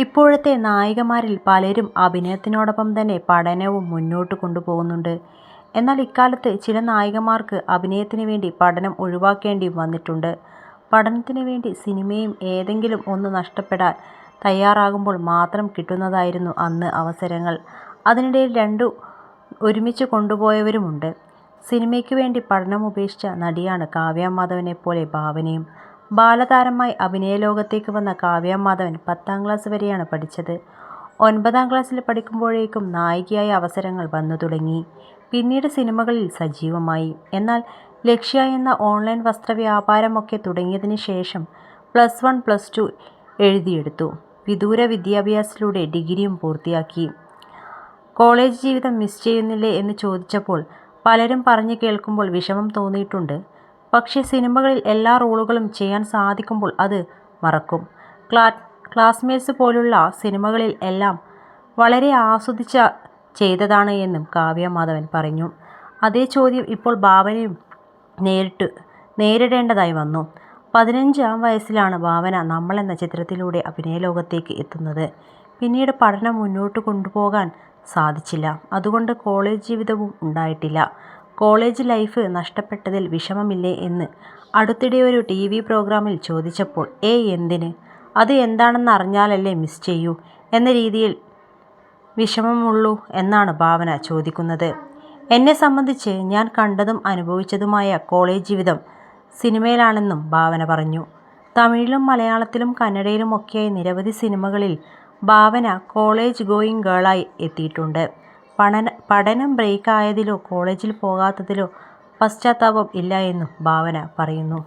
ഇപ്പോഴത്തെ നായികമാരിൽ പലരും അഭിനയത്തിനോടൊപ്പം തന്നെ പഠനവും മുന്നോട്ട് കൊണ്ടുപോകുന്നുണ്ട്. എന്നാൽ ഇക്കാലത്ത് ചില നായികമാർക്ക് അഭിനയത്തിന് വേണ്ടി പഠനം ഒഴിവാക്കേണ്ടി വന്നിട്ടുണ്ട്. പഠനത്തിന് വേണ്ടി സിനിമയും ഏതെങ്കിലും ഒന്ന് നഷ്ടപ്പെടാൻ തയ്യാറാകുമ്പോൾ മാത്രം കിട്ടുന്നതായിരുന്നു അന്ന് അവസരങ്ങൾ. അതിനിടയിൽ രണ്ടു ഒരുമിച്ച് കൊണ്ടുപോയവരുമുണ്ട്. സിനിമയ്ക്ക് വേണ്ടി പഠനം ഉപേക്ഷിച്ച നടിയാണ് കാവ്യ മാധവനെപ്പോലെ ഭാവനയും. ബാലതാരമായി അഭിനയ ലോകത്തേക്ക് വന്ന കാവ്യ മാധവൻ പത്താം ക്ലാസ് വരെയാണ് പഠിച്ചത്. ഒൻപതാം ക്ലാസ്സിൽ പഠിക്കുമ്പോഴേക്കും നായികയായ അവസരങ്ങൾ വന്നു തുടങ്ങി. പിന്നീട് സിനിമകളിൽ സജീവമായി. എന്നാൽ ലക്ഷ്യ എന്ന ഓൺലൈൻ വസ്ത്രവ്യാപാരമൊക്കെ തുടങ്ങിയതിന് ശേഷം പ്ലസ് വൺ, പ്ലസ് ടു എഴുതിയെടുത്തു. വിദൂര വിദ്യാഭ്യാസത്തിലൂടെ ഡിഗ്രിയും പൂർത്തിയാക്കി. കോളേജ് ജീവിതം മിസ് ചെയ്യുന്നില്ലേ എന്ന് ചോദിച്ചപ്പോൾ പലരും പറഞ്ഞു കേൾക്കുമ്പോൾ വിഷമം തോന്നിയിട്ടുണ്ട്. പക്ഷേ സിനിമകളിൽ എല്ലാ റോളുകളും ചെയ്യാൻ സാധിക്കുമ്പോൾ അത് മറക്കും. ക്ലാ ക്ലാസ്മേറ്റ്സ് പോലുള്ള സിനിമകളിൽ എല്ലാം വളരെ ആസ്വദിച്ച ചെയ്തതാണ് എന്നും കാവ്യ മാധവൻ പറഞ്ഞു. അതേ ചോദ്യം ഇപ്പോൾ ഭാവനയും നേരിട്ട് നേരിടേണ്ടതായി വന്നു. പതിനഞ്ചാം വയസ്സിലാണ് ഭാവന നമ്മൾ എന്ന ചിത്രത്തിലൂടെ അഭിനയ ലോകത്തേക്ക് എത്തുന്നത്. പിന്നീട് പഠനം മുന്നോട്ട് കൊണ്ടുപോകാൻ സാധിച്ചില്ല. അതുകൊണ്ട് കോളേജ് ജീവിതവും ഉണ്ടായിട്ടില്ല. കോളേജ് ലൈഫ് നഷ്ടപ്പെട്ടതിൽ വിഷമമില്ലേ എന്ന് അടുത്തിടെ ഒരു ടി വി പ്രോഗ്രാമിൽ ചോദിച്ചപ്പോൾ ഏയ് എന്തിന്, അത് എന്താണെന്ന് അറിഞ്ഞാലല്ലേ മിസ് ചെയ്യൂ എന്ന രീതിയിൽ വിഷമമുള്ളൂ എന്നാണ് ഭാവന ചോദിക്കുന്നത്. എന്നെ സംബന്ധിച്ച് ഞാൻ കണ്ടതും അനുഭവിച്ചതുമായ കോളേജ് ജീവിതം സിനിമയിലാണെന്നും ഭാവന പറഞ്ഞു. തമിഴിലും മലയാളത്തിലും കന്നഡയിലുമൊക്കെയായി നിരവധി സിനിമകളിൽ ഭാവന കോളേജ് ഗോയിങ് ഗേളായി എത്തിയിട്ടുണ്ട്. പഠനം ബ്രേക്കായതിലോ കോളേജിൽ പോകാത്തതിലോ പശ്ചാത്താപം ഇല്ല എന്നും ഭാവന പറയുന്നു.